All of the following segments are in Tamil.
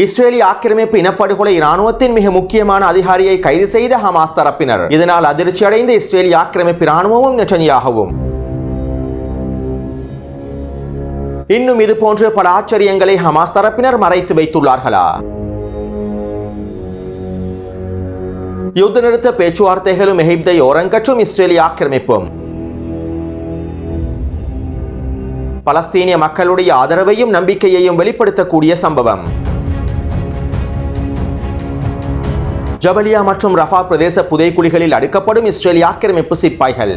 இஸ்ரேலிய ஆக்கிரமிப்பு இனப்படுகொலை இராணுவத்தின் மிக முக்கியமான அதிகாரியை கைது செய்த ஹமாஸ் தரப்பினர். இதனால் அதிர்ச்சியடைந்த இஸ்ரேலிய ஆக்கிரமிப்பு இராணுவமும் நெட்டன்யாகவும். இன்னும் இது போன்ற பல ஆச்சரியங்களை ஹமாஸ் தரப்பினர் மறைத்து வைத்துள்ளார்களா? யுத்த நிறுத்த பேச்சுவார்த்தைகளும் எகிப்தை ஓரங்கற்றும் இஸ்ரேலிய ஆக்கிரமிப்பும். பலஸ்தீனிய மக்களுடைய ஆதரவையும் நம்பிக்கையையும் வெளிப்படுத்தக்கூடிய சம்பவம். ஜபலியா மற்றும் ரஃபா பிரதேச புதைக்குழிகளில் அடுக்கப்படும் இஸ்ரேலிய ஆக்கிரமிப்பு சிப்பாய்கள்.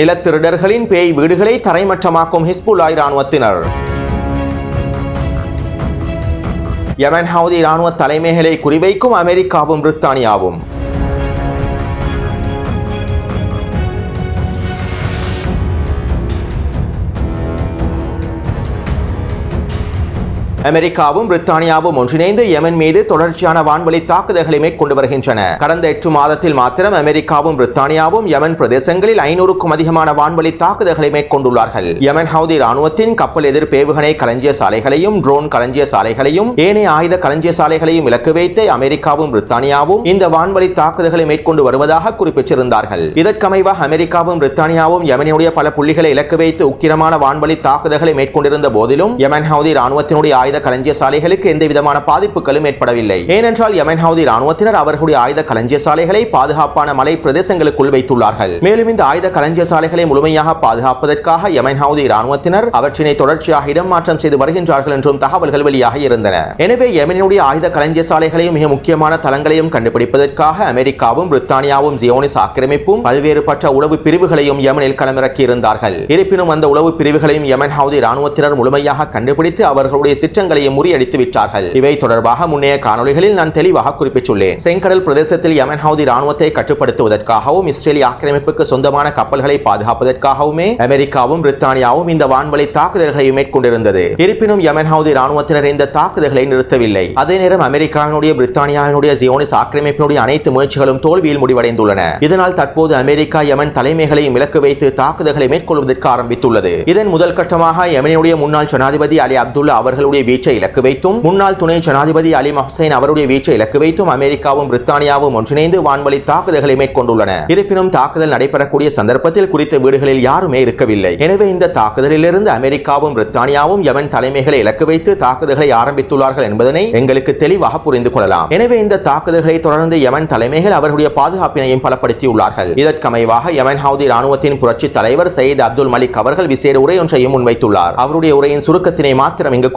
நிலத்திருடர்களின் பேய் வீடுகளை தரைமட்டமாக்கும் ஹிஸ்புல்லாய் இராணுவத்தினர். யமன் ஹவுதி இராணுவ தலைமைகளை குறிவைக்கும் அமெரிக்காவும் பிரித்தானியாவும். அமெரிக்காவும் பிரித்தானியாவும் ஒன்றிணைந்து யமன் மீது தொடர்ச்சியான வான்வழி தாக்குதல்களை மேற்கொண்டு வருகின்றன. கடந்த எட்டு மாதத்தில் மாத்திரம் அமெரிக்காவும் பிரித்தானியாவும் யமன் பிரதேசங்களில் ஐநூறுக்கும் அதிகமான வான்வழி தாக்குதல்களை மேற்கொண்டுள்ளார்கள். யமன் ஹவுதி ராணுவத்தின் கப்பல் எதிர் ஏவுகணை களஞ்சிய சாலைகளையும் ட்ரோன் களஞ்சிய சாலைகளையும் ஏனைய ஆயுத களஞ்சிய சாலைகளையும் இலக்கு வைத்து அமெரிக்காவும் பிரித்தானியாவும் இந்த வான்வழி தாக்குதல்களை மேற்கொண்டு வருவதாக குறிப்பிட்டிருந்தார்கள். இதற்கமைவாக அமெரிக்காவும் பிரித்தானியாவும் யமனுடைய பல புள்ளிகளை இலக்கு வைத்து உக்கிரமான வான்வழி தாக்குதல்களை மேற்கொண்டிருந்த போதிலும் யமன் ஹவுதி ராணுவத்தினுடைய ஆயுத களஞ்சிய சாலைகளுக்கு எந்த விதமான பாதிப்புகளும் ஏற்படவில்லை. ஏனென்றால் யமன் ஹவுதி ராணுவத்தினர் அவர்களுடைய ஆயுத களஞ்சிய சாலைகளை பாதுகாப்பான மலை பிரதேசங்களுக்குள் வைத்துள்ளார்கள். மேலும் இந்த ஆயுத களஞ்சிய சாலைகளை முழுமையாக பாதுகாப்பதற்காக யமன் ஹவுதி ராணுவத்தினர் அவற்றினை தொடர்ச்சியாக இடம் மாற்றம் செய்து வருகின்றார்கள் என்றும் தகவல்கள் வெளியாக இருந்தன. எனவே யமனுடைய ஆயுத களஞ்சிய சாலைகளையும் மிக முக்கியமான தளங்களையும் கண்டுபிடிப்பதற்காக அமெரிக்காவும் பிரித்தானியாவும் ஜியோனிஸ் ஆக்கிரமிப்பும் பல்வேறுபட்ட உளவு பிரிவுகளையும் யமனில் களமிறக்கி இருந்தார்கள் இருப்பினும் அந்த உளவு பிரிவுகளையும் யமன் ஹவுதி ராணுவத்தினர் முழுமையாக கண்டுபிடித்து அவர்களுடைய திட்டம் அச்சங்களையும் முறியடித்து விட்டார்கள். இவை தொடர்பாக முன்னைய காணொலிகளில் நான் தெளிவாக குறிப்பிட்டுள்ளேன் செங்கடல் பிரதேசத்தில் யமன் ஹவுதி ராணுவத்தை கட்டுப்படுத்துவதற்காகவும் இஸ்ரேலிய ஆக்கிரமிப்புக்கு சொந்தமான கப்பல்களை பாதுகாப்பதற்காகவுமே அமெரிக்காவும் பிரித்தானியாவும் இந்த வான்வழி தாக்குதல்களை மேற்கொண்டிருந்தது. இருப்பினும் யமன் ஹவுதி ராணுவத்தினர் இந்த தாக்குதல்களை நிறுத்தவில்லை. அதே நேரம் அமெரிக்காவினுடைய பிரித்தானியாவினுடைய ஜியோனிஸ் ஆக்கிரமிப்பினுடைய அனைத்து முயற்சிகளும் தோல்வியில் முடிவடைந்துள்ளன. இதனால் தற்போது அமெரிக்கா யமன் தலைமைகளையும் இலக்கு வைத்து தாக்குதல்களை மேற்கொள்வதற்கு ஆரம்பித்துள்ளது. இதன் முதல் கட்டமாக யமனுடைய முன்னாள் ஜனாதிபதி அலி அப்துல்லா அவர்களுடைய வீச்சை இலக்கு வைத்தும் முன்னாள் துணை ஜனாதிபதி அலி மஹ்சைன் அவருடைய வீச்சை இலக்கு வைத்தும் அமெரிக்காவும் பிரித்தானியாவும் ஒன்றிணைந்து வான்வழி தாக்குதல்களை மேற்கொண்டுள்ளன. இருப்பினும் தாக்குதல் நடைபெறக்கூடிய சந்தர்ப்பத்தில் குறித்த வீடுகளில் யாருமே இருக்கவில்லை. எனவே இந்த தாக்குதலிலிருந்து அமெரிக்காவும் பிரித்தானியாவும் யமன் தலைமைகளை இலக்கு வைத்து தாக்குதல்களை ஆரம்பித்துள்ளார்கள் என்பதனை எங்களுக்கு தெளிவாக புரிந்து கொள்ளலாம். எனவே இந்த தாக்குதல்களை தொடர்ந்து யமன் தலைமைகள் அவர்களுடைய பாதுகாப்பினையும் பலப்படுத்தியுள்ளார்கள். இதற்கமைவாக யமன் ஹவுதி ராணுவத்தின் புரட்சி தலைவர் சயீத் அப்துல் மலிக் அவர்கள் விசேட உரை ஒன்றையும் முன்வைத்துள்ளார். அவருடைய உரையின் சுருக்கத்தினை மாத்திரம் இங்கு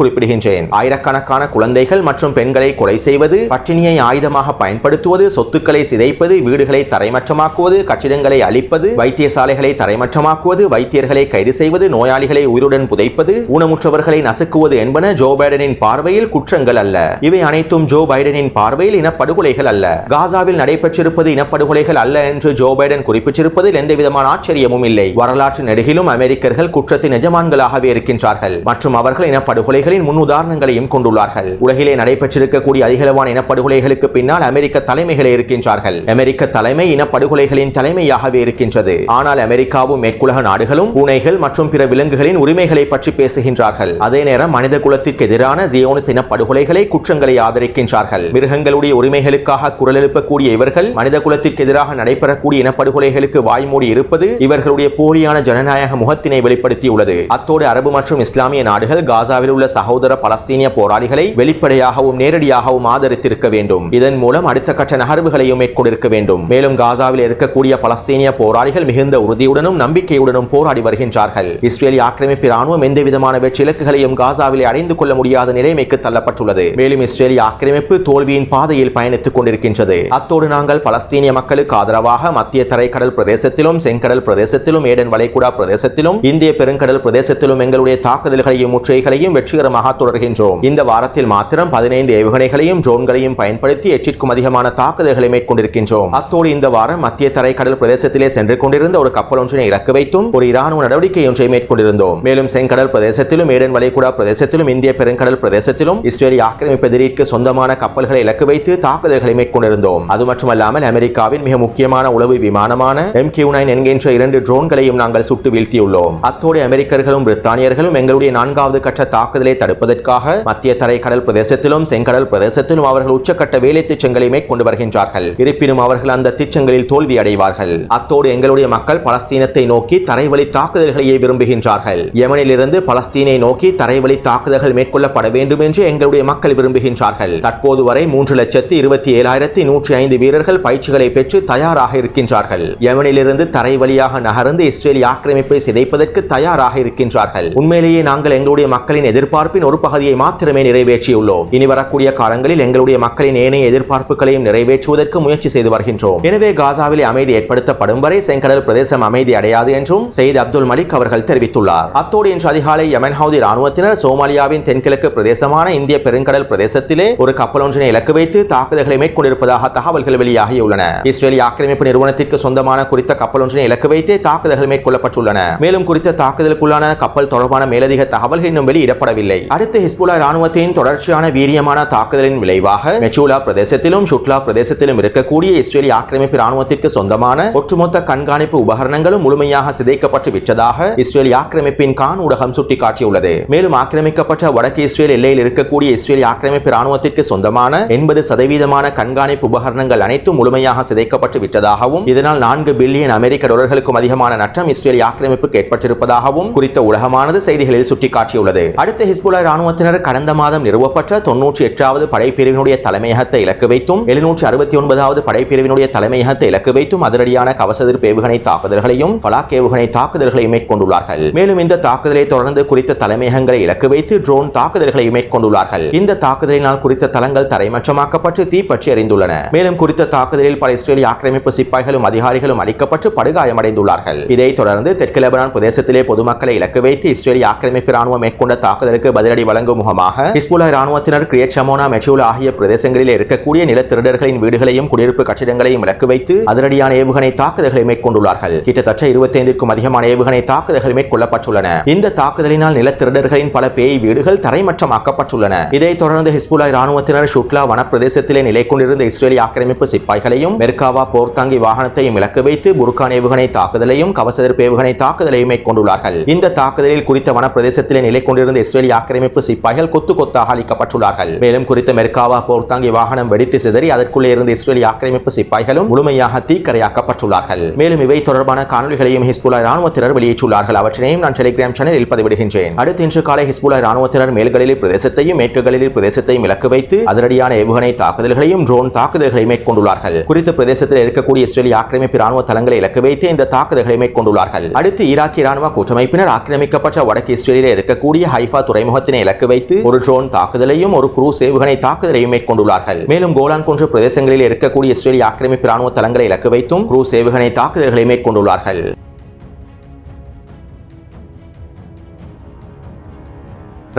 குறிப்பிடுகின்றேன் ஆயிரக்கணக்கான குழந்தைகள் மற்றும் பெண்களை கொலை செய்வது பட்டினியை ஆயுதமாக பயன்படுத்துவது சொத்துக்களை சிதைப்பது வீடுகளை தரைமற்றமாக்குவது கட்டிடங்களை அழிப்பது வைத்தியசாலைகளை தரைமற்றமாக்குவது வைத்தியர்களை கைது செய்வது நோயாளிகளை உயிருடன் புதைப்பது ஊனமுற்றவர்களை நசுக்குவது என்பன ஜோ பைடனின் பார்வையில் குற்றங்கள் அல்ல. இவை அனைத்தும் ஜோ பைடனின் பார்வையில் இனப்படுகொலைகள் அல்ல. காசாவில் நடைபெற்றிருப்பது இனப்படுகொலைகள் அல்ல என்று ஜோ பைடன் குறிப்பிட்டிருப்பதில் எந்தவிதமான ஆச்சரியமும் இல்லை. வரலாற்று நெடுகிலும் அமெரிக்கர்கள் குற்றத்தின் எஜமான்களாகவே இருக்கின்றார்கள். மற்றும் அவர்கள் இனப்படுகொலைகளின் முன் உதாரணங்களையும் கொண்டுள்ளார்கள். உலகிலே நடைபெற்றிருக்கக்கூடிய அதிகளவான இனப்படுகொலைகளுக்கு பின்னால் அமெரிக்க தலைமைகளே இருக்கின்றார்கள். அமெரிக்க தலைமை இனப்படுகொலைகளின் தலைமையாகவே இருக்கின்றது. ஆனால் அமெரிக்காவும் மேற்குலக நாடுகளும் பூனைகள் மற்றும் பிற விலங்குகளின் உரிமைகளை பற்றி பேசுகின்றார்கள். அதே நேரம் மனித குலத்திற்கு எதிரான ஜியோனிஸ் இனப்படுகொலைகளை குற்றங்களை ஆதரிக்கின்றார்கள். மிருகங்களுடைய உரிமைகளுக்காக குரல் எழுப்பக்கூடிய இவர்கள் மனித குலத்திற்கு எதிராக நடைபெறக்கூடிய இனப்படுகொலைகளுக்கு வாய்மூடி இருப்பது இவர்களுடைய போலியான ஜனநாயக முகத்தினை வெளிப்படுத்தியுள்ளது. அத்தோடு அரபு மற்றும் இஸ்லாமிய நாடுகள் காசாவில் உள்ள சகோதர பலஸ்தீனிய போராளிகளை வெளிப்படையாகவும் நேரடியாகவும் ஆதரித்திருக்க வேண்டும். இதன் மூலம் அடுத்த கட்ட நகர்வுகளையும் மேற்கொண்டிருக்க வேண்டும். மேலும் காசாவில் இருக்கக்கூடிய பலஸ்தீனிய போராளிகள் மிகுந்த உறுதியுடனும் நம்பிக்கையுடனும் போராடி வருகின்றார்கள். இஸ்ரேலி ஆக்கிரமிப்பு ராணுவம் எந்த விதமான வெற்றி இலக்குகளையும் காசாவில் அடைந்து கொள்ள முடியாத நிலைமைக்கு தள்ளப்பட்டுள்ளது. மேலும் இஸ்ரேலிய ஆக்கிரமிப்பு தோல்வியின் பாதையில் பயணித்துக் கொண்டிருக்கின்றது. அத்தோடு நாங்கள் பலஸ்தீனிய மக்களுக்கு ஆதரவாக மத்திய தரைக்கடல் பிரதேசத்திலும் செங்கடல் பிரதேசத்திலும் ஏடன் வளைகுடா பிரதேசத்திலும் இந்திய பெருங்கடல் பிரதேசத்திலும் எங்களுடைய தாக்குதல்களையும் முற்றுகைகளையும் வெற்றிகரமாக தொடர்கின்றோம். இந்த வாரத்தில் மாத்திரம் பதினைந்து ஏவுகணைகளையும் ட்ரோன்களையும் பயன்படுத்தி எட்டிற்கும் அதிகமான தாக்குதல்களை மேற்கொண்டிருக்கின்றோம். அத்தோடு இந்த வாரம் மத்திய தரைக்கடல் பிரதேசத்திலே சென்று கொண்டிருந்த ஒரு கப்பல் ஒன்றினை இறக்கு வைத்தும் ஒரு இராணுவ நடவடிக்கை ஒன்றை மேற்கொண்டிருந்தோம். மேலும் செங்கடல் பிரதேசத்திலும் ஏடன் வளைகுடா பிரதேசத்திலும் இந்திய பெருங்கடல் பிரதேசத்திலும் இஸ்ரேலிய ஆக்கிரமிப்பு எதிரிற்கு சொந்தமான கப்பல்களை இலக்கு வைத்து தாக்குதல்களை மேற்கொண்டிருந்தோம். அது மட்டுமல்லாமல் அமெரிக்காவின் மிக முக்கியமான உளவு விமானமான எம் கியூ நைன் என்கின்ற இரண்டு ட்ரோன்களையும் நாங்கள் சுட்டு வீழ்த்தியுள்ளோம். அத்தோடு அமெரிக்கர்களும் பிரித்தானியர்களும் எங்களுடைய நான்காவது கட்ட தாக்குதலை செய்வதற்காக மத்திய தரைக்கடல் பிரதேசத்திலும் செங்கடல் பிரதேசத்திலும் அவர்கள் உச்சக்கட்ட வேலை திச்சங்களை மேற்கொண்டு வருகின்றார்கள். இருப்பினும் அவர்கள் அந்த திச்சங்களில் தோல்வி அடைவார்கள் அத்தோடு எங்களுடைய மக்கள் பலஸ்தீனத்தை நோக்கி தரைவழி தாக்குதல்களையே விரும்புகின்றார்கள். யமனிலிருந்து பலஸ்தீனை நோக்கி தரைவழி தாக்குதல்கள் மேற்கொள்ளப்பட வேண்டும் என்று எங்களுடைய மக்கள் விரும்புகின்றார்கள். தற்போது வரை மூன்று லட்சத்து இருபத்தி ஏழாயிரத்தி நூற்றி ஐந்து வீரர்கள் பயிற்சிகளை பெற்று தயாராக இருக்கின்றார்கள். யமனிலிருந்து தரை வழியாக நகர்ந்து இஸ்ரேலிய ஆக்கிரமிப்பை சிதைப்பதற்கு தயாராக இருக்கின்றார்கள். உண்மையிலேயே நாங்கள் எங்களுடைய மக்களின் எதிர்பார்ப்பின் ஒரு பகுதியை மாத்திரமே நிறைவேற்றியுள்ளோம். இனி வரக்கூடிய காலங்களில் எங்களுடைய மக்களின் ஏனைய எதிர்பார்ப்புகளையும் நிறைவேற்றுவதற்கு முயற்சி செய்து வருகின்றோம். எனவே காசாவிலே அமைதி ஏற்படுத்தப்படும் வரை செங்கடல் பிரதேசம் அமைதி அடையாது என்றும் செய்தி அப்துல் மலிக் அவர்கள் தெரிவித்துள்ளார். அத்தோடு இன்று அதிகாலை யமன் ஹவுதி ராணுவத்தினர் சோமாலியாவின் தென்கிழக்கு பிரதேசமான இந்திய பெருங்கடல் பிரதேசத்திலே ஒரு கப்பல் ஒன்றினை இலக்கு வைத்து தாக்குதல்களை மேற்கொண்டிருப்பதாக தகவல்கள் வெளியாகியுள்ளன. இஸ்ரேலிய ஆக்கிரமிப்பு நிறுவனத்திற்கு சொந்தமான குறித்த கப்பல் ஒன்றினை இலக்கு வைத்தே தாக்குதல்கள் மேற்கொள்ளப்பட்டுள்ளன. மேலும் குறித்த தாக்குதலுக்குள்ளான கப்பல் தொடர்பான மேலதிக தகவல்கள் இன்னும் வெளியிடப்படவில்லை. அடுத்த ஹிஸ்புல்லா ராணுவத்தின் தொடர்ச்சியான வீரியமான தாக்குதலின் விளைவாக மெச்சூலா பிரதேசத்திலும் ஷுட்லா பிரதேசத்திலும் இருக்கக்கூடிய இஸ்ரேலி ஆக்கிரமிப்பு ராணுவத்திற்கு சொந்தமான ஒட்டுமொத்த கண்காணிப்பு உபகரணங்களும் முழுமையாக சிதைக்கப்பட்டு விட்டதாக இஸ்ரேலி ஆக்கிரமிப்பின் கான் ஊடகம் சுட்டிக்காட்டியுள்ளது. மேலும் ஆக்கிரமிக்கப்பட்ட வடக்கு இஸ்ரேல் எல்லையில் இருக்கக்கூடிய இஸ்ரேலி ஆக்கிரமிப்பு ராணுவத்திற்கு சொந்தமான எண்பது சதவீதமான கண்காணிப்பு உபகரணங்கள் அனைத்தும் முழுமையாக சிதைக்கப்பட்டு விட்டதாகவும் இதனால் நான்கு பில்லியன் அமெரிக்க டாலர்களுக்கும் அதிகமான நட்டம் இஸ்ரேலி ஆக்கிரமிப்புக்கு ஏற்பட்டிருப்பதாகவும் குறித்த ஊடகமானது செய்திகளில் சுட்டிக்காட்டியுள்ளது. அடுத்த ஹிஸ்புல்லா ராணுவத்தினர் கடந்த மாதம் நிறுவப்பட்ட தொன்னூற்றி எட்டாவது படைப்பிரிவினுடைய தலைமையகத்தை இலக்கு வைத்தும் எழுநூற்றி அறுபத்தி ஒன்பதாவது படைப்பிரிவினுடைய தலைமையகத்தை இலக்கு வைத்தும் அதிரடியான கவச ஏவுகணை தாக்குதல்களையும் பலாக் ஏவுகணை தாக்குதல்களையும் மேற்கொண்டுள்ளார்கள். மேலும் இந்த தாக்குதலை தொடர்ந்து குறித்த தலைமையகங்களை இலக்கு வைத்து ட்ரோன் தாக்குதல்களை மேற்கொண்டுள்ளார்கள். இந்த தாக்குதலினால் குறித்த தளங்கள் தரைமற்றமாக்கப்பட்டு தீப்பற்றி அறிந்துள்ளன மேலும் குறித்த தாக்குதலில் பல இஸ்ரேலிய ஆக்கிரமிப்பு சிப்பாய்களும் அதிகாரிகளும் அளிக்கப்பட்டு படுகாயமடைந்துள்ளார்கள். இதைத் தொடர்ந்து தெற்கு லெபனான் பிரதேசத்திலே பொதுமக்களை இலக்கு வைத்து இஸ்ரேலிய ஆக்கிரமிப்பு ராணுவம் மேற்கொண்ட தாக்குதலுக்கு பதிலடி வழங்கும் முகமாக ஹிஸ்புல்லா ராணுவத்தினர் கிரியட் சமோனா ஆகிய பிரதேசங்களில் இருக்கக்கூடிய நில திருடர்களின் வீடுகளையும் குடியிருப்பு கட்டிடங்களையும் இலக்கு வைத்து அதிரடியான ஏவுகணை தாக்குதல்களை மேற்கொண்டுள்ளார்கள். கிட்டத்தட்ட இருபத்தைந்துக்கும் அதிகமான ஏவுகணை தாக்குதல்கள் மேற்கொள்ளப்பட்டுள்ளன. இந்த தாக்குதலினால் நில திருடர்களின் பல பேய் வீடுகள் தரைமட்டமாக்கப்பட்டுள்ளன. இதைத் தொடர்ந்து ஹிஸ்புல்லா ராணுவத்தினர் ஷுட்லா வனப்பிரதேசத்திலே நிலை கொண்டிருந்த இஸ்ரேலிய ஆக்கிரமிப்பு சிப்பாய்களையும் மெர்காவா போர்த்தாங்கி வாகனத்தையும் இலக்கு வைத்து புர்கான் ஏவுகணை தாக்குதலையும் கவச எதிர்ப்பு ஏவுகணை தாக்குதலையும் மேற்கொண்டுள்ளார்கள். இந்த தாக்குதலில் குறித்த வனப்பிரதேசத்திலே நிலை கொண்டிருந்த இஸ்ரேலிய ஆக்கிரமிப்பு சிப்பாய்கள் கொத்து கொத்தாக அளிக்கப்பட்டுள்ளார்கள். மேலும் குறித்த மெர்காவா போர்த்தாங்கி வாகனம் வெடித்து சிதறி அதற்குள்ளே இருந்த இஸ்ரேலிய ஆக்கிரமிப்பு சிப்பாய்களும் முழுமையாக தீக்கரையாக்கப்பட்டுள்ளார்கள். மேலும் இவை தொடர்பான காணொலிகளையும் ஹிஸ்புல்லா ராணுவத்தினர் வெளியிட்டுள்ளார்கள். அவற்றினையும் நான் டெலிகிராம் சேனலில் பதிவிடுகின்றேன். அடுத்து இன்று காலை ஹிஸ்புல்லா ராணுவத்தினர் மேல்களில் பிரதேசத்தையும் மேற்குகளில் பிரதேசத்தையும் இலக்கு வைத்து அதிரடியான ஏவுகணை தாக்குதல்களையும் ட்ரோன் தாக்குதல்களை மேற்கொண்டுள்ளார்கள். குறித்த பிரதேசத்தில் இருக்கக்கூடிய இஸ்ரேலிய ஆக்கிரமிப்பு ராணுவ தளங்களை இலக்கு வைத்து இந்த தாக்குதல்களை மேற்கொண்டுள்ளார்கள். அடுத்து ஈராக்கிய ராணுவ கூட்டமைப்பினர் ஆக்கிரமிக்கப்பட்ட வடக்கு இஸ்ரேலில் இருக்கக்கூடிய ஹைஃபா துறைமுகத்தினை இலக்கு வைத்து ஒரு ட்ரோன் தாக்குதலையும் ஒரு குரூஸ் ஏவுகணை தாக்குதலையும் மேற்கொண்டுள்ளார்கள். மேலும் கோலான் போன்ற பிரதேசங்களில் இருக்கக்கூடிய இஸ்ரேலிய ஆக்கிரமிப்பு ராணுவ தளங்களை இலக்கு வைத்தும் குரூஸ் ஏவுகணை தாக்குதல்களை மேற்கொண்டுள்ளார்கள்.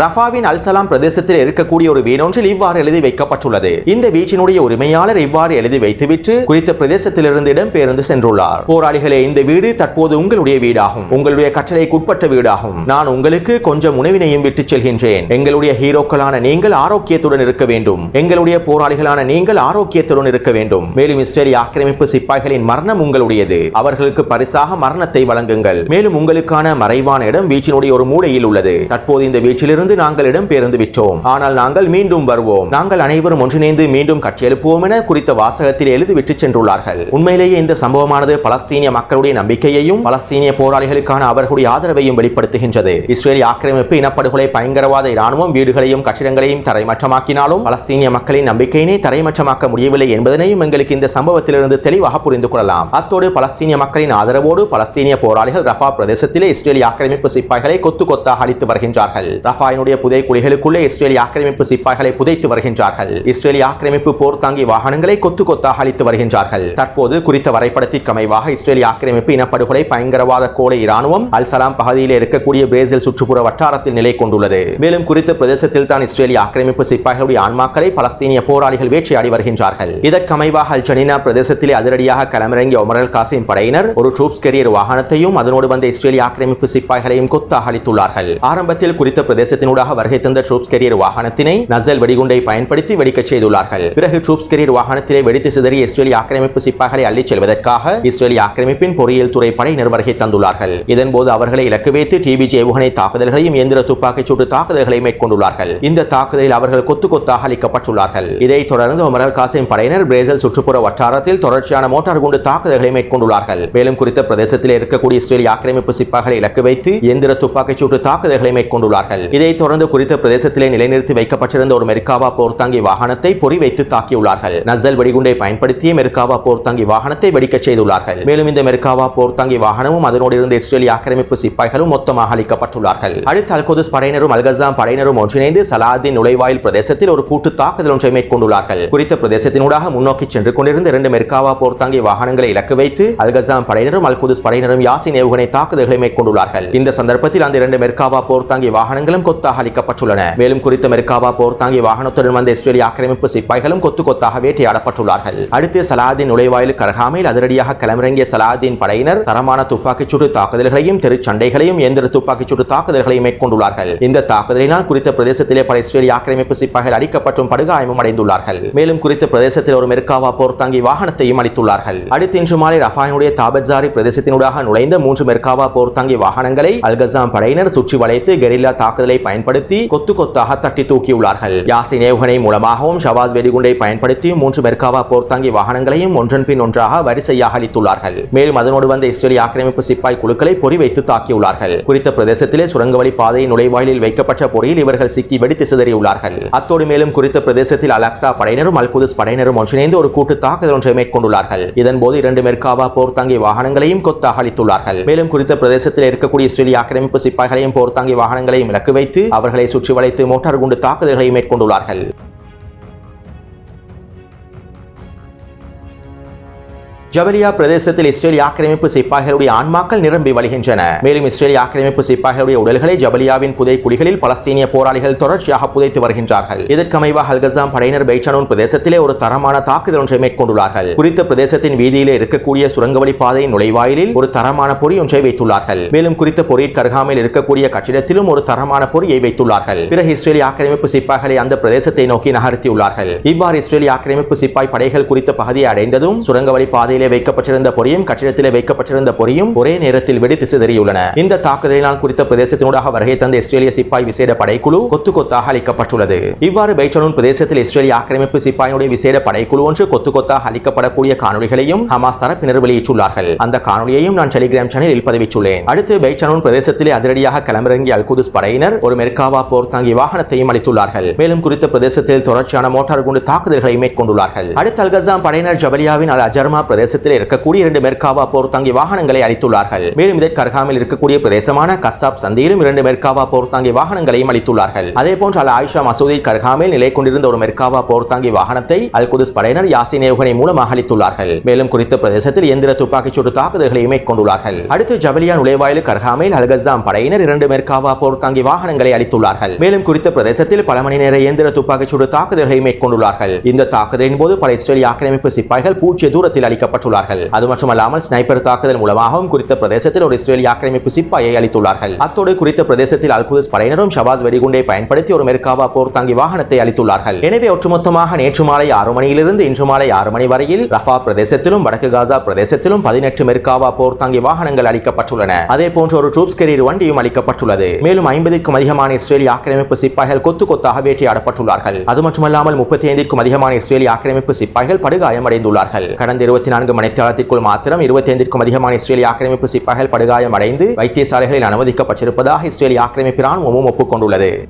ரஃபாவின் அல்சலாம் பிரதேசத்தில் இருக்கக்கூடிய ஒரு வீடொன்றில் இவ்வாறு எழுதி வைக்கப்பட்டுள்ளது. இந்த வீச்சினுடைய உரிமையாளர் இவ்வாறு எழுதி வைத்துவிட்டு குறித்த பிரதேசத்திலிருந்து இடம்பெயர்ந்து சென்றுள்ளார். போராளிகளே இந்த வீடு தற்போது உங்களுடைய வீடாகும். உங்களுடைய கட்டளைக்குட்பட்ட வீடாகும். நான் உங்களுக்கு கொஞ்சம் உணவினையும் விட்டுச் செல்கின்றேன். எங்களுடைய ஹீரோக்களான நீங்கள் ஆரோக்கியத்துடன் இருக்க வேண்டும். எங்களுடைய போராளிகளான நீங்கள் ஆரோக்கியத்துடன் இருக்க வேண்டும். மேலும் இஸ்ரேலிய ஆக்கிரமிப்பு சிப்பாய்களின் மரணம் உங்களுடையது. அவர்களுக்கு பரிசாக மரணத்தை வழங்குங்கள். மேலும் உங்களுக்கான மறைவான இடம் வீச்சினுடைய ஒரு மூலையில் உள்ளது. தற்போது இந்த வீச்சிலிருந்து இருந்து நாங்கள் இடம் பெயர்ந்து விட்டோம் ஆனால் நாங்கள் மீண்டும் வருவோம். நாங்கள் அனைவரும் ஒன்றிணைந்து மீண்டும் கட்சியெழுப்புவோம் என குறித்த வாசகத்தில் எழுதிவிட்டு சென்றுள்ளார்கள். உண்மையிலேயே இந்த சம்பவமானது பலஸ்தீனிய மக்களுடைய நம்பிக்கையையும் பலஸ்தீனிய போராளிகளுக்கான அவர்களுடைய ஆதரவையும் வெளிப்படுத்துகின்றது. இஸ்ரேலிய ஆக்கிரமிப்பு இனப்படுகொலை பயங்கரவாத இராணுவம் வீடுகளையும் கட்டிடங்களையும் தரைமட்டமாக்கினாலும் பலஸ்தீனிய மக்களின் நம்பிக்கையினை தரைமட்டமாக்க முடியவில்லை என்பதனையும் எங்களுக்கு இந்த சம்பவத்திலிருந்து தெளிவாக புரிந்து கொள்ளலாம். அத்தோடு பலஸ்தீனிய மக்களின் ஆதரவோடு பலஸ்தீனிய போராளிகள் ரஃபா பிரதேசத்திலே இஸ்ரேலிய ஆக்கிரமிப்பு சிப்பாய்களை கொத்து கொத்தாக அளித்து வருகின்றார்கள். ரஃபா ரஃபாயினுடைய புதை குழிகளுக்குள்ளே இஸ்ரேலிய ஆக்கிரமிப்பு சிப்பாய்களை புதைத்து வருகின்றார்கள். இஸ்ரேலிய ஆக்கிரமிப்பு போர் தாங்கி வாகனங்களை கொத்து கொத்தாக அளித்து வருகின்றார்கள். தற்போது குறித்த வரைபடத்திற்கு அமைவாக இஸ்ரேலிய ஆக்கிரமிப்பு இனப்படுகொலை பயங்கரவாத கோலை இராணுவம் அல் சலாம் பகுதியில் இருக்கக்கூடிய பிரேசில் சுற்றுப்புற வட்டாரத்தில் நிலை கொண்டுள்ளது. மேலும் குறித்த பிரதேசத்தில் தான் இஸ்ரேலிய ஆக்கிரமிப்பு சிப்பாய்களுடைய ஆன்மாக்களை பலஸ்தீனிய போராளிகள் வேட்டையாடி வருகின்றார்கள். இதற்கமைவாக அல் ஜனினா பிரதேசத்திலே அதிரடியாக களமிறங்கிய ஒமரல் காசிம் படையினர் ஒரு ட்ரூப்ஸ் கெரியர் வாகனத்தையும் அதனோடு வந்த இஸ்ரேலிய ஆக்கிரமிப்பு சிப்பாய்களையும் கொத்தாக அளித்துள்ளார்கள் ஆரம்பத்தில் குறித்த பிரதேசத்தின் பிரதேசத்தினூடாக வருகை தந்த ட்ரூப்ஸ் கெரியர் வாகனத்தினை நசல் வெடிகுண்டை பயன்படுத்தி வெடிக்கச் செய்துள்ளார்கள். பிறகு ட்ரூப்ஸ் கெரியர் வாகனத்திலே வெடித்து சிதறி இஸ்ரேலிய ஆக்கிரமிப்பு சிப்பாய்களை அள்ளிச் செல்வதற்காக இஸ்ரேலிய ஆக்கிரமிப்பின் பொறியியல் துறை படையினர் வருகை தந்துள்ளார்கள் இதன்போது அவர்களை இலக்கு வைத்து டிபிஜி ஏவுகணை தாக்குதல்களையும் இயந்திர துப்பாக்கிச் சூட்டு தாக்குதல்களை மேற்கொண்டுள்ளார்கள். இந்த தாக்குதலில் அவர்கள் கொத்து கொத்தாக அளிக்கப்பட்டுள்ளார்கள். இதைத் தொடர்ந்து ஒமரல் காசிம் படையினர் பிரேசில் சுற்றுப்புற வட்டாரத்தில் தொடர்ச்சியான மோட்டார் குண்டு தாக்குதல்களை மேற்கொண்டுள்ளார்கள். மேலும் குறித்த பிரதேசத்தில் இருக்கக்கூடிய இஸ்ரேலிய ஆக்கிரமிப்பு சிப்பாய்களை இலக்கு வைத்து இயந்திர துப்பாக்கிச் சூட்டு தாக்குதல்களை மேற்கொண்டுள்ளார்கள். இதை இதைத் தொடர்ந்து குறித்த பிரதேசத்திலே நிலைநிறுத்தி வைக்கப்பட்டிருந்த ஒரு மெர்காவா போர்த்தாங்கி வாகனத்தை பொறி வைத்து தாக்கியுள்ளார்கள். நசல் வெடிகுண்டை பயன்படுத்திய மெர்காவா போர்த்தாங்கி வாகனத்தை வெடிக்கச் செய்துள்ளார்கள். மேலும் இந்த மெர்காவா போர்த்தாங்கி வாகனமும் அதனோடு இருந்த இஸ்ரேலிய ஆக்கிரமிப்பு சிப்பாய்களும் மொத்தமாக அளிக்கப்பட்டுள்ளார்கள் அடுத்து அல்கோதஸ் படையினரும் அல்கசாம் படையினரும் ஒன்றிணைந்து சலாதின் நுழைவாயில் பிரதேசத்தில் ஒரு கூட்டு தாக்குதல் ஒன்றை மேற்கொண்டுள்ளார்கள். குறித்த பிரதேசத்தினூடாக முன்னோக்கி சென்று கொண்டிருந்த இரண்டு மெர்காவா போர்த்தாங்கி வாகனங்களை இலக்கு வைத்து அல்கசாம் படையினரும் அல்குதுஸ் படையினரும் யாசின் ஏவுகணை தாக்குதல்களை மேற்கொண்டுள்ளார்கள். இந்த சந்தர்ப்பத்தில் அந்த இரண்டு மெர்காவா போர்த்தாங்கி வாகனங்களும் கொத்தாக அளிக்கப்பட்டுள்ளன. மேலும் குறித்த மெர்காவா போர்த்தாங்கி வாகனத்துடன் வந்த இஸ்ரேலிய ஆக்கிரமிப்பு சிப்பாய்களும் கொத்து கொத்தாக வேட்டையாடப்பட்டுள்ளார்கள். அடுத்து சலாதின் நுழைவாயில் அருகாமையில் அதிரடியாக களமிறங்கிய சலாதின் படையினர் தரமான துப்பாக்கிச் சூடு தாக்குதல்களையும் தெருச்சண்டைகளையும் இயந்திர துப்பாக்கிச் சூடு தாக்குதல்களையும் மேற்கொண்டுள்ளார்கள். இந்த தாக்குதலினால் குறித்த பிரதேசத்திலே பல இஸ்ரேலிய ஆக்கிரமிப்பு சிப்பாய்கள் அடிக்கப்பட்டும் படுகாயமும் அடைந்துள்ளார்கள். மேலும் குறித்த பிரதேசத்தில் ஒரு மெர்காவா போர் தாங்கி வாகனத்தையும் அளித்துள்ளார்கள். அடுத்து இன்று மாலை ரஃபாயினுடைய தாபட்சாரி பிரதேசத்தினூடாக நுழைந்த மூன்று மெர்காவா போர் தாங்கி வாகனங்களை அல்கசாம் படையினர் சுற்றி வளைத்து கெரில்லா தாக்குதலை பயன்படுத்தி கொத்து கொத்தாக தட்டி தூக்கியுள்ளார்கள். யாசின் ஏவுகணை மூலமாகவும் ஷவாஸ் வெடிகுண்டை பயன்படுத்தி மூன்று மெர்காவா போர்த்தாங்கி வாகனங்களையும் ஒன்றன் பின் ஒன்றாக வரிசையாக அளித்துள்ளார்கள். மேலும் அதனோடு வந்த இஸ்ரேலிய ஆக்கிரமிப்பு சிப்பாய் குழுக்களை பொறி வைத்து தாக்கியுள்ளார்கள். குறித்த பிரதேசத்திலே சுரங்கவழி பாதை நுழைவாயிலில் வைக்கப்பட்ட பொறியில் இவர்கள் சிக்கி வெடித்து சிதறியுள்ளார்கள். அத்தோடு மேலும் குறித்த பிரதேசத்தில் அலக்சா படையினரும் அல்குதுஸ் படையினரும் ஒன்றிணைந்து ஒரு கூட்டு தாக்குதல் ஒன்றை மேற்கொண்டுள்ளார்கள். இதன்போது இரண்டு மெர்காவா போர்த்தாங்கி வாகனங்களையும் கொத்தாக அளித்துள்ளார்கள். மேலும் குறித்த பிரதேசத்தில் இருக்கக்கூடிய இஸ்ரேலிய ஆக்கிரமிப்பு சிப்பாய்களையும் போர்த்தாங்கி வாகனங்களையும் இலக்கு வைத்து அவர்களை சுற்றி வளைத்து மோட்டார் குண்டு தாக்குதல்களை மேற்கொண்டுள்ளார்கள். ஜபலியா பிரதேசத்தில் இஸ்ரேலிய ஆக்கிரமிப்பு சிப்பாய்களுடைய ஆன்மாக்கள் நிரம்பி வழிகின்றன. மேலும் இஸ்ரேலிய ஆக்கிரமிப்பு சிப்பாய்களுடைய உடல்களை ஜபலியாவின் புதை குழிகளில் பலஸ்தீனிய போராளிகள் தொடர்ச்சியாக புதைத்து வருகின்றார்கள். இதற்கமைவாக ஹல்கசாம் படையினர் பெய்சானூன் பிரதேசத்திலே ஒரு தரமான தாக்குதல் ஒன்றை மேற்கொண்டுள்ளார்கள். குறித்த பிரதேசத்தின் வீதியிலே இருக்கக்கூடிய சுரங்கவழி பாதையின் நுழைவாயிலில் ஒரு தரமான பொறி ஒன்றை வைத்துள்ளார்கள். மேலும் குறித்த பொறியிற் கருகாமையில் இருக்கக்கூடிய கட்டிடத்திலும் ஒரு தரமான பொறியை வைத்துள்ளார்கள். பிறகு இஸ்ரேலிய ஆக்கிரமிப்பு சிப்பாய்களை அந்த பிரதேசத்தை நோக்கி நகர்த்தியுள்ளார்கள். இவ்வாறு இஸ்ரேலிய ஆக்கிரமிப்பு சிப்பாய் படைகள் குறித்த பகுதியை அடைந்ததும் சுரங்கவழி பாதை பாதையிலே வைக்கப்பட்டிருந்த பொறியும் கட்டிடத்திலே வைக்கப்பட்டிருந்த பொறியும் ஒரே நேரத்தில் வெடித்து சிதறியுள்ளன. இந்த தாக்குதலினால் குறித்த பிரதேசத்தினூடாக வருகை தந்த இஸ்ரேலிய சிப்பாய் விசேட படைக்குழு கொத்து கொத்தாக அளிக்கப்பட்டுள்ளது. இவ்வாறு பைச்சலூன் பிரதேசத்தில் இஸ்ரேலிய ஆக்கிரமிப்பு சிப்பாயினுடைய விசேட படைக்குழு ஒன்று கொத்து கொத்தாக அளிக்கப்படக்கூடிய காணொலிகளையும் ஹமாஸ் தரப்பினர் வெளியிட்டுள்ளார்கள். அந்த காணொலியையும் நான் டெலிகிராம் சேனலில் பதிவிட்டுள்ளேன். அடுத்து பைச்சனூன் பிரதேசத்திலே அதிரடியாக களமிறங்கிய அல்குதுஸ் படையினர் ஒரு மெர்காவா போர் தாங்கி வாகனத்தையும் அளித்துள்ளார்கள். மேலும் குறித்த பிரதேசத்தில் தொடர்ச்சியான மோட்டார் குண்டு தாக்குதல்களை மேற்கொண்டுள்ளார்கள். அடுத்து அல்கசாம் படையினர் ஜபலியாவின் அல் அஜர்மா பிரதேசத்தில் இருக்கக்கூடிய இரண்டு மெர்காவா போர்த்தாங்கி வாகனங்களை அளித்துள்ளார்கள். மேலும் இதற்கு அருகாமையில் இருக்கக்கூடிய பிரதேசமான கசாப் சந்தையிலும் இரண்டு மெர்காவா போர்த்தாங்கி வாகனங்களையும் அளித்துள்ளார்கள். அதே போன்று அல் ஆயிஷா மசூதிக்கு அருகாமையில் நிலை கொண்டிருந்த ஒரு மெர்காவா போர்த்தாங்கி வாகனத்தை அல் குதிஸ் படையினர் யாசின் ஏவுகணை மூலமாக அளித்துள்ளார்கள். மேலும் குறித்த பிரதேசத்தில் எந்திர துப்பாக்கிச் சூடு தாக்குதல்களையும் மேற்கொண்டுள்ளார்கள். அடுத்து ஜபலியா நுழைவாயிலுக்கு அருகாமையில் அல்கசாம் படையினர் இரண்டு மெர்காவா போர்த்தாங்கி வாகனங்களை அளித்துள்ளார்கள். மேலும் குறித்த பிரதேசத்தில் பல மணி நேர இயந்திர துப்பாக்கிச் சூடு தாக்குதல்களை மேற்கொண்டுள்ளார்கள். இந்த தாக்குதலின் போது பல இஸ்ரேலிய ஆக்கிரமிப்பு சிப்பாய்கள் பூஜ்ய தூரத்தில் அளிக்கப்பட்டுள்ளார்கள் அது மட்டுமல்லாமல் ஸ்னைப்பர் தாக்குதல் மூலமாகவும் குறித்த பிரதேசத்தில் ஒரு இஸ்ரேலிய ஆக்கிரமிப்பு சிப்பாயை அளித்துள்ளார்கள் அத்தோடு குறித்த பிரதேசத்தில் அல்குதஸ் படையினரும் ஷபாஸ் வெடிகுண்டை பயன்படுத்தி ஒரு மெர்காவா போர்த்தாங்கி வாகனத்தை அளித்துள்ளார்கள் எனவே ஒட்டுமொத்தமாக நேற்று மாலை ஆறு மணியிலிருந்து இன்று மாலை ஆறு மணி வரையில் ரஃபா பிரதேசத்திலும் வடக்கு காசா பிரதேசத்திலும் பதினெட்டு மெர்காவா போர்த்தாங்கி வாகனங்கள் அளிக்கப்பட்டுள்ளன அதே போன்று ஒரு ட்ரூப்ஸ் கெரியர் வண்டியும் அளிக்கப்பட்டுள்ளது மேலும் ஐம்பதுக்கும் அதிகமான இஸ்ரேலிய ஆக்கிரமிப்பு சிப்பாய்கள் கொத்து கொத்தாக வேட்டையாடப்பட்டுள்ளார்கள். அது மட்டுமல்லாமல் முப்பத்தி ஐந்திற்கும் அதிகமான இஸ்ரேலிய ஆக்கிரமிப்பு சிப்பாய்கள் படுகாயமடைந்துள்ளார்கள். கடந்த இருபத்தி நான்கு மணித்தியாலத்திற்குள் மாத்திரம் இருபத்தி ஐந்திற்கும் அதிகமான இஸ்ரேலிய ஆக்கிரமிப்பு சிப்பாய்கள் படுகாயமடைந்து வைத்தியசாலைகளில் அனுமதிக்கப்பட்டிருப்பதாக இஸ்ரேலிய ஆக்கிரமிப்பு ஒப்புக்கொண்டுள்ளது.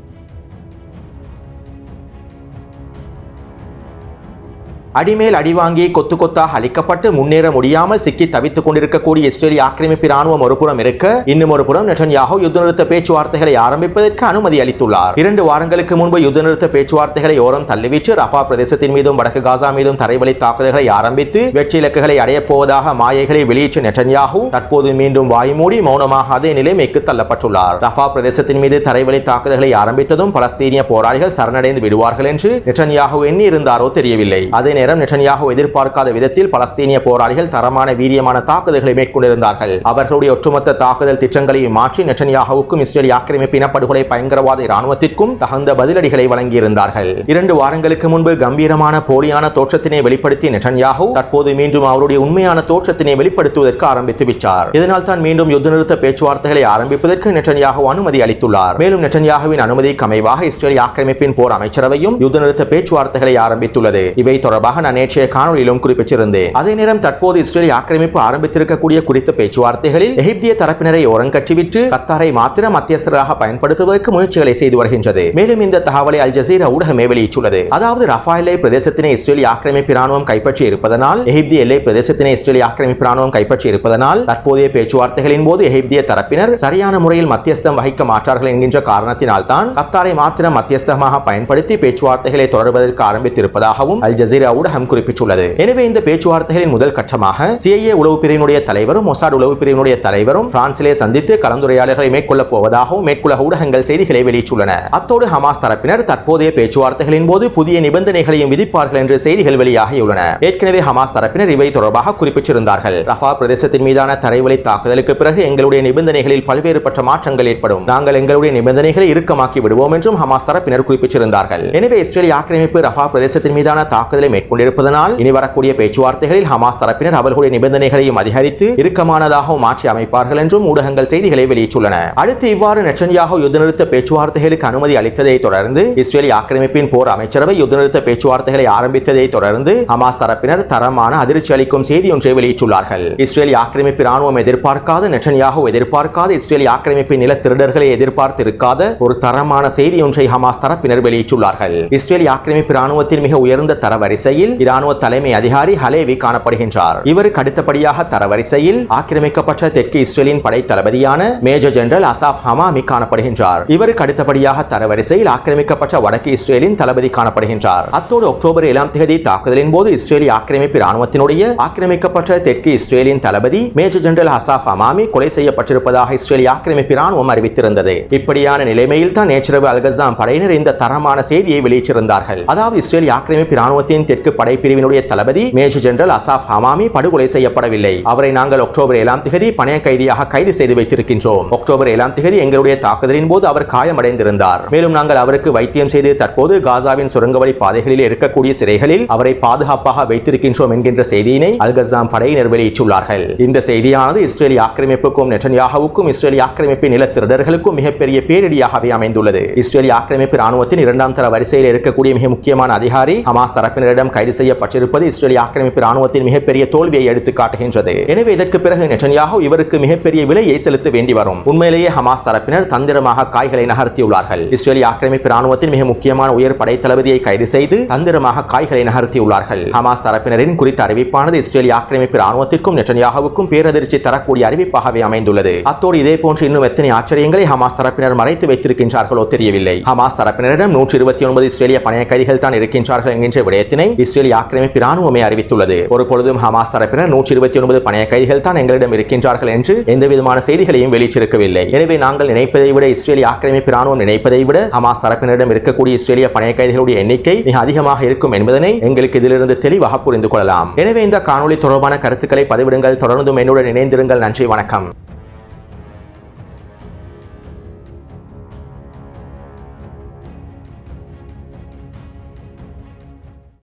அடிமேல் அடிவாங்கி கொத்து கொத்தாக அளிக்கப்பட்டு முன்னேற முடியாமல் சிக்கி தவித்துக் கொண்டிருக்கக்கூடிய இஸ்ரேலிய ஆக்கிரமிப்பு ராணுவம் ஒருபுறம் இருக்க இன்னும் ஒருபுறம் நெட்டன்யாகோ யுத்த நிறுத்த பேச்சுவார்த்தைகளை ஆரம்பிப்பதற்கு அனுமதி அளித்துள்ளார். இரண்டு வாரங்களுக்கு முன்பு யுத்த நிறுத்த பேச்சுவார்த்தைகளை ஓரம் தள்ளிவிட்டு ரஃபா பிரதேசத்தின் மீதும் வடக்கு காசா மீதும் தரைவழி தாக்குதல்களை ஆரம்பித்து வெற்றி இலக்குகளை அடையப் போவதாக மாயைகளை வெளியிட்ட நெட்டன்யாகு தற்போது மீண்டும் வாய்மூடி மௌனமாக அதே நிலைமைக்கு தள்ளப்பட்டுள்ளார். ரஃபா பிரதேசத்தின் மீது தரைவழி தாக்குதல்களை ஆரம்பித்ததும் பலஸ்தீனிய போராளிகள் சரணடைந்து விடுவார்கள் என்று நெட்டன்யாகு எண்ணி இருந்தாரோ தெரியவில்லை. அதே நேரம் நெட்டன்யாகு எதிர்பார்க்காத விதத்தில் பலஸ்தீனிய போராளிகள் தரமான வீரியமான தாக்குதல்களை மேற்கொண்டிருந்தார்கள். அவர்களுடைய ஒட்டுமொத்த தாக்குதல் திட்டங்களையும் மாற்றி நெட்டன்யாகுவுக்கும் இஸ்ரேல் ஆக்கிரமிப்பு படுகொலை பயங்கரவாத இராணுவத்திற்கும் தகுந்த பதிலடிகளை வழங்கியிருந்தார்கள். இரண்டு வாரங்களுக்கு முன்பு கம்பீரமான போலியான தோற்றத்தினை வெளிப்படுத்திய நெட்டன்யாகு தற்போது மீண்டும் அவருடைய உண்மையான தோற்றத்தினை வெளிப்படுத்துவதற்கு ஆரம்பித்து விட்டார். இதனால் தான் மீண்டும் யுத்த நிறுத்த பேச்சுவார்த்தைகளை ஆரம்பிப்பதற்கு நெட்டன்யாகு அனுமதி அளித்துள்ளார். மேலும் நெட்டன்யாகுவின் அனுமதிக்கு அமைவாக இஸ்ரேல் ஆக்கிரமிப்பின் போர் அமைச்சரவையும் யுத்த நிறுத்த பேச்சுவார்த்தைகளை ஆரம்பித்துள்ளது. இவை தொடர்பாக தொடர்பாக நான் நேற்றைய காணொலியிலும் குறிப்பிட்டிருந்தேன். அதே நேரம் தற்போது இஸ்ரேல் ஆக்கிரமிப்பு ஆரம்பித்திருக்கக்கூடிய குறித்த பேச்சுவார்த்தைகளில் எகிப்திய தரப்பினரை ஓரங்கற்றிவிட்டு கத்தாரை மாத்திரம் மத்தியஸ்தராக பயன்படுத்துவதற்கு முயற்சிகளை செய்து வருகின்றது. மேலும் இந்த தகவலை அல் ஜசீரா ஊடகமே வெளியிட்டுள்ளது. அதாவது ரஃபாயிலே பிரதேசத்தினை இஸ்ரேல் ஆக்கிரமிப்பு ராணுவம் கைப்பற்றி இருப்பதனால் எகிப்திய எல்லை பிரதேசத்தினை இஸ்ரேல் ஆக்கிரமிப்பு ராணுவம் கைப்பற்றி இருப்பதனால் தற்போதைய பேச்சுவார்த்தைகளின் போது எகிப்திய தரப்பினர் சரியான முறையில் மத்தியஸ்தம் வகிக்க மாட்டார்கள் என்கின்ற காரணத்தினால் தான் கத்தாரை மாத்திரம் மத்தியஸ்தமாக பயன்படுத்தி பேச்சுவார்த்தைகளை தொடர்வதற்கு ஆரம்பித்திருப்பதாகவும் அல் ஜசீரா ஊடகம் குறிப்பிட்டுள்ளது. எனவே இந்த பேச்சுவார்த்தைகளின் முதல் கட்டமாக சிஐஏ உளவு பிரிவினுடைய தலைவரும் மொசாட் உளவு பிரிவினுடைய தலைவரும் பிரான்சிலே சந்தித்து கலந்துரையாடல்களை மேற்கொள்ளப் போவதாகவும் மேற்குலக ஊடகங்கள் செய்திகளை வெளியிட்டுள்ளன. அத்தோடு ஹமாஸ் தரப்பினர் தற்போதைய பேச்சுவார்த்தைகளின் போது புதிய நிபந்தனைகளையும் விதிப்பார்கள் என்று செய்திகள் வெளியாகியுள்ளன. ஏற்கனவே ஹமாஸ் தரப்பினர் இவை தொடர்பாக குறிப்பிட்டிருந்தார்கள். ரஃபா பிரதேசத்தின் மீதான தரைவழி தாக்குதலுக்கு பிறகு எங்களுடைய நிபந்தனைகளில் பல்வேறுபட்ட மாற்றங்கள் ஏற்படும். நாங்கள் எங்களுடைய நிபந்தனைகளை இறுக்கமாக்கி விடுவோம் என்றும் ஹமாஸ் தரப்பினர் குறிப்பிட்டிருந்தார்கள். எனவே இஸ்ரேல் ஆக்கிரமிப்பு ரஃபா பிரதேசத்தின் மீதான தாக்குதலை மேற்கொண்டிருப்பதனால் இனி வரக்கூடிய பேச்சுவார்த்தைகளில் ஹமாஸ் தரப்பினர் அவர்களுடைய நிபந்தனைகளையும் அதிகரித்து இறுக்கமானதாகவும் மாற்றி அமைப்பார்கள் என்றும் ஊடகங்கள் செய்திகளை வெளியிட்டுள்ளன. அடுத்து இவ்வாறு நெட்டன்யாகு யுத்தநிறுத்த பேச்சுவார்த்தைகளுக்கு அனுமதி அளித்ததை தொடர்ந்து இஸ்ரேலி ஆக்கிரமிப்பின் போர் அமைச்சரவை யுத்தநிறுத்த பேச்சுவார்த்தைகளை ஆரம்பித்ததை தொடர்ந்து ஹமாஸ் தரப்பினர் தரமான அதிர்ச்சி அளிக்கும் செய்தி ஒன்றை வெளியிட்டுள்ளார்கள். இஸ்ரேலி ஆக்கிரமிப்பு ராணுவம் எதிர்பார்க்காத நெட்டன்யாகு எதிர்பார்க்காத இஸ்ரேலி ஆக்கிரமிப்பின் நில திருடர்களை எதிர்பார்த்திருக்காத ஒரு தரமான செய்தி ஒன்றை ஹமாஸ் தரப்பினர் வெளியிட்டுள்ளார்கள். இஸ்ரேலி ஆக்கிரமிப்பு ராணுவத்தின் மிக உயர்ந்த தரவரிசை வரிசையில் இராணுவ தலைமை அதிகாரி ஹலேவி காணப்படுகின்றார். இவருக்கு அடுத்தபடியாக தரவரிசையில் ஆக்கிரமிக்கப்பட்ட தெற்கு இஸ்ரேலின் படை தளபதியான மேஜர் ஜெனரல் அசாப் ஹமாமி காணப்படுகின்றார். இவருக்கு அடுத்தபடியாக தரவரிசையில் ஆக்கிரமிக்கப்பட்ட வடக்கு இஸ்ரேலின் தளபதி காணப்படுகின்றார். அத்தோடு அக்டோபர் ஏழாம் தேதி தாக்குதலின் போது இஸ்ரேலி ஆக்கிரமிப்பு இராணுவத்தினுடைய ஆக்கிரமிக்கப்பட்ட தெற்கு இஸ்ரேலின் தளபதி மேஜர் ஜெனரல் அசாப் ஹமாமி கொலை செய்யப்பட்டிருப்பதாக இஸ்ரேலி ஆக்கிரமிப்பு இராணுவம் அறிவித்திருந்தது. இப்படியான நிலைமையில் தான் நேற்றிரவு அல்கசாம் படையினர் இந்த தரமான செய்தியை வெளியிட்டிருந்தார்கள். அதாவது இஸ்ரேலி ஆக்கிரமிப்பு இராணுவத்தின் தெற்கு தெற்கு படைப்பிரிவினுடைய தளபதி மேஜர் ஜெனரல் அசாப் ஹமாமி படுகொலை செய்யப்படவில்லை. அவரை நாங்கள் அக்டோபர் ஏழாம் திகதி பணைய கைதியாக கைது செய்து வைத்திருக்கின்றோம். அக்டோபர் ஏழாம் திகதி எங்களுடைய தாக்குதலின் போது அவர் காயமடைந்திருந்தார். மேலும் நாங்கள் அவருக்கு வைத்தியம் செய்து தற்போது காசாவின் சுரங்கவழி பாதைகளில் இருக்கக்கூடிய சிறைகளில் அவரை பாதுகாப்பாக வைத்திருக்கின்றோம் என்கின்ற செய்தியினை அல்கசாம் படையினர் வெளியிட்டுள்ளார்கள். இந்த செய்தியானது இஸ்ரேலி ஆக்கிரமிப்புக்கும் நெட்டன்யாகவுக்கும் இஸ்ரேலி ஆக்கிரமிப்பு நில திருடர்களுக்கும் மிகப்பெரிய பேரிடியாகவே அமைந்துள்ளது. இஸ்ரேலி ஆக்கிரமிப்பு ராணுவத்தின் இரண்டாம் தர வரிசையில் இருக்கக்கூடிய மிக முக்கியமான அதிகாரி ஹமாஸ் தரப்பினரிடம் கைது செய்யப்பட்டிருப்பது இஸ்ரேலிய ஆக்கிரமிப்பு ராணுவத்தின் மிகப்பெரிய தோல்வியை எடுத்து காட்டுகின்றது. எனவே இதற்கு பிறகு நெட்டன்யாகு இவருக்கு மிகப்பெரிய விலையை செலுத்த வேண்டி வரும். உண்மையிலேயே ஹமாஸ் தரப்பினர் தந்திரமாக காய்களை நகர்த்தியுள்ளார்கள். இஸ்ரேலி ஆக்கிரமிப்பு ராணுவத்தின் மிக முக்கியமான உயர் படை தளபதியை கைது செய்து தந்திரமாக காய்களை நகர்த்தியுள்ளார்கள். ஹமாஸ் தரப்பினரின் குறித்த அறிவிப்பானது இஸ்ரேலிய ஆக்கிரமிப்பு ராணுவத்திற்கும் நெட்டன்யாகுவுக்கும் பேரதிர்ச்சி தரக்கூடிய அறிவிப்பாகவே அமைந்துள்ளது. அத்தோடு இதே போன்று இன்னும் எத்தனை ஆச்சரியங்களை ஹமாஸ் தரப்பினர் மறைத்து வைத்திருக்கின்றார்களோ தெரியவில்லை. ஹமாஸ் தரப்பினரிடம் நூற்றி இருபத்தி ஒன்பது இஸ்ரேலிய பணைய கைதிகள் தான் இருக்கின்றார்கள் என்கின்ற விடயத்தினை இஸ்ரேலி ஆக்கிரமிப்பு ராணுவமே அறிவித்துள்ளது. ஒரு பொழுதும் ஹமாஸ் தரப்பினர் நூற்றி இருபத்தி ஒன்பது பணைய கைதிகள் தான் எங்களிடம் இருக்கின்றார்கள் என்று எந்த விதமான செய்திகளையும் வெளியிட்டிருக்கவில்லை. எனவே நாங்கள் நினைப்பதை விட இஸ்ரேலிய ஆக்கிரமிப்பு ராணுவம் நினைப்பதை விட ஹமாஸ் தரப்பினரிடம் இருக்கக்கூடிய இஸ்ரேலிய பணைய கைதிகளுடைய எண்ணிக்கை மிக அதிகமாக இருக்கும் என்பதனை எங்களுக்கு இதிலிருந்து தெளிவாக புரிந்து கொள்ளலாம். எனவே இந்த காணொளி தொடர்பான கருத்துக்களை பதிவிடுங்கள். தொடர்ந்தும் என்னுடன் இணைந்திருங்கள். நன்றி. வணக்கம்.